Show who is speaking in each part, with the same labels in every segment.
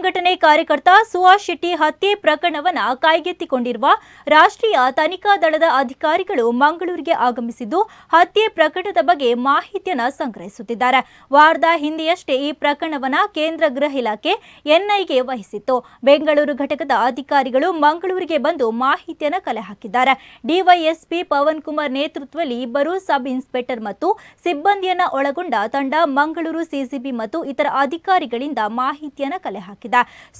Speaker 1: ಸಂಘಟನೆ ಕಾರ್ಯಕರ್ತ ಸುಹಾಸ್ ಶೆಟ್ಟಿ ಹತ್ಯೆ ಪ್ರಕರಣವನ್ನ ಕೈಗೆತ್ತಿಕೊಂಡಿರುವ ರಾಷ್ಟ್ರೀಯ ತನಿಖಾ ದಳದ ಅಧಿಕಾರಿಗಳು ಮಂಗಳೂರಿಗೆ ಆಗಮಿಸಿದ್ದು, ಹತ್ಯೆ ಪ್ರಕರಣದ ಬಗ್ಗೆ ಮಾಹಿತಿಯನ್ನ ಸಂಗ್ರಹಿಸುತ್ತಿದ್ದಾರೆ. ವಾರದ ಹಿಂದೆಯಷ್ಟೇ ಈ ಪ್ರಕರಣವನ್ನ ಕೇಂದ್ರ ಗೃಹ ಇಲಾಖೆ ಎನ್ಐಗೆ ವಹಿಸಿತ್ತು. ಬೆಂಗಳೂರು ಘಟಕದ ಅಧಿಕಾರಿಗಳು ಮಂಗಳೂರಿಗೆ ಬಂದು ಮಾಹಿತಿಯನ್ನ ಕಲೆ ಹಾಕಿದ್ದಾರೆ. ಡಿವೈಎಸ್ಪಿ ಪವನ್ ಕುಮಾರ್ ನೇತೃತ್ವದಲ್ಲಿ ಇಬ್ಬರು ಸಬ್ ಇನ್ಸ್ಪೆಕ್ಟರ್ ಮತ್ತು ಸಿಬ್ಬಂದಿಯನ್ನು ಒಳಗೊಂಡ ತಂಡ ಮಂಗಳೂರು ಸಿಸಿಬಿ ಮತ್ತು ಇತರ ಅಧಿಕಾರಿಗಳಿಂದ ಮಾಹಿತಿಯನ್ನು ಕಲೆ ಹಾಕಿದೆ.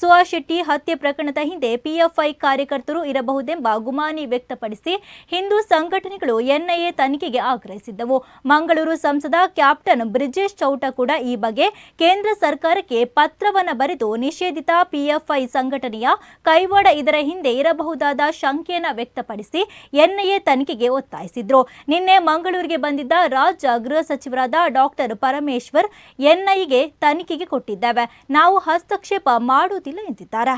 Speaker 1: ಸುಹಾಸ್ ಶೆಟ್ಟಿ ಹತ್ಯೆ ಪ್ರಕರಣದ ಹಿಂದೆ ಪಿಎಫ್ಐ ಕಾರ್ಯಕರ್ತರು ಇರಬಹುದೆಂಬ ಗುಮಾನಿ ವ್ಯಕ್ತಪಡಿಸಿ ಹಿಂದೂ ಸಂಘಟನೆಗಳು ಎನ್ಐಎ ತನಿಖೆಗೆ ಆಗ್ರಹಿಸಿದ್ದವು. ಮಂಗಳೂರು ಸಂಸದ ಕ್ಯಾಪ್ಟನ್ ಬ್ರಿಜೇಶ್ ಚೌಟ ಕೂಡ ಈ ಬಗ್ಗೆ ಕೇಂದ್ರ ಸರ್ಕಾರಕ್ಕೆ ಪತ್ರವನ್ನು ಬರೆದು ನಿಷೇಧಿತ ಪಿಎಫ್ಐ ಸಂಘಟನೆಯ ಕೈವಾಡ ಇದರ ಹಿಂದೆ ಇರಬಹುದಾದ ಶಂಕೆಯನ್ನ ವ್ಯಕ್ತಪಡಿಸಿ ಎನ್ಐಎ ತನಿಖೆಗೆ ಒತ್ತಾಯಿಸಿದ್ರು. ನಿನ್ನೆ ಮಂಗಳೂರಿಗೆ ಬಂದಿದ್ದ ರಾಜ್ಯ ಗೃಹ ಸಚಿವರಾದ ಡಾಕ್ಟರ್ ಪರಮೇಶ್ವರ್ ಎನ್ಐಗೆ ತನಿಖೆಗೆ ಕೊಟ್ಟಿದ್ದೇವೆ. ನಾವು ಹಸ್ತಕ್ಷೇಪ ಮಾಡುವುದಿಲ್ಲ ಎಂದಿದ್ದಾರೆ?